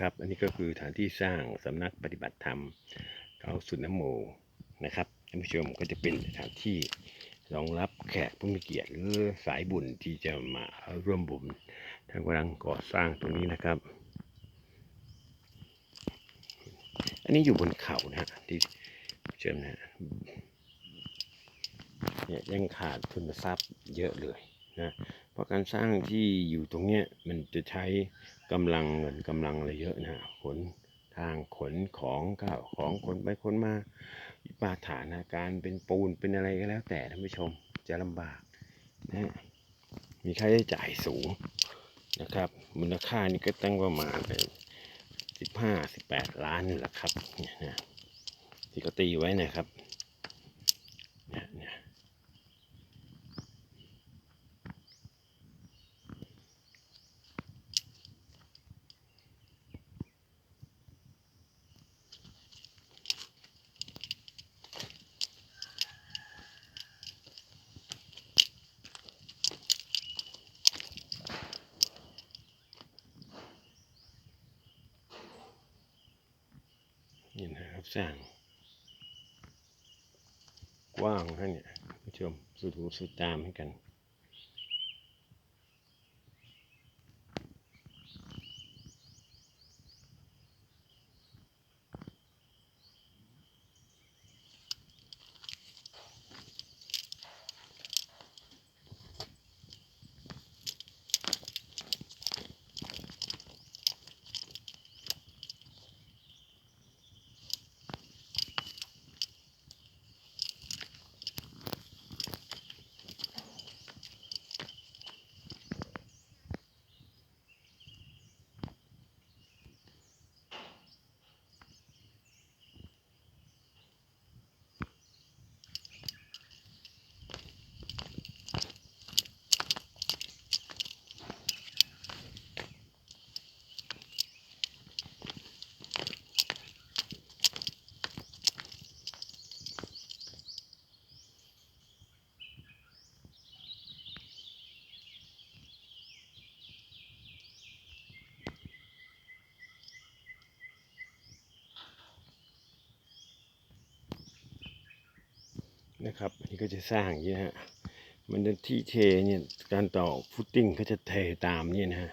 ครับ อันนี้ก็คือฐานที่สร้างสำนักปฏิบัติธรรมเขาสุนโมนะครับท่านผู้ชมก็จะเป็นสถานที่รองรับแขกผู้มีเกียรติหรือสายบุญที่จะมาร่วมบุญทางกำลังก่อสร้างตรงนี้นะครับ อันนี้อยู่บนเขานะฮะที่เชื่อมนะฮะเนี่ยยังขาดทุนทรัพย์เยอะเลยนะ เพราะการสร้างที่อยู่ตรงเนี้ยมันจะใช้กำลังเงินกำลังอะไรเยอะนะขนทางขนของข้าวของขนไปขนมาวิปาฐานาการเป็นปูนเป็นอะไรก็แล้ว แต่ท่านผู้ชมจะลำบากนะมีค่าใช้จ่ายสูงนะครับมูลค่านี่ก็ตั้งประมาณเป็นสิบห้าสิบแปดล้านนี่แหละครับเนี่ยนะที่เขาตีไว้นะครับเนี่ยเนี่ย นี่นะครับสร้าง กว้างท่านเนี่ยผู้ชมสุดหูสุดตามให้กัน นะครับอันนี้ก็จะสร้างอย่างนี้นะฮะมันที่เทเนี่ยการต่อฟุตติ้งก็จะเทตามเนี่ยนะฮะ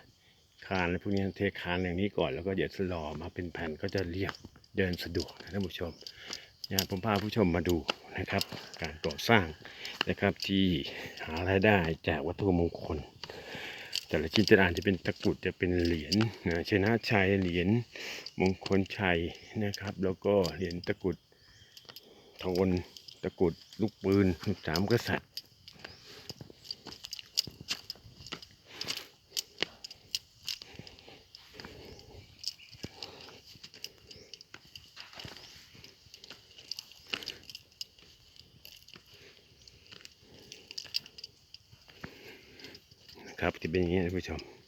คานอะไรพวกนี้เทคานอย่างนี้ก่อนแล้วก็เดี๋ยวสลอมาเป็นแผ่นก็จะเรียบเดินสะดวกนะท่านผู้ชมนี่ยผมพาผู้ชมมาดูนะครับ การก่อสร้างนะครับที่หารายได้จากวัตถุมงคล แต่ละชิ้นแต่ละอันจะเป็นตะกุดจะเป็นเหรียญนะชนะชัยเหรียญมงคลชัยนะครับ แล้วก็เหรียญตะกุดทอง ตะกุดลูกปืนสามกษัตริย์นะครับจะเป็นอย่างนี้นะท่านผู้ชม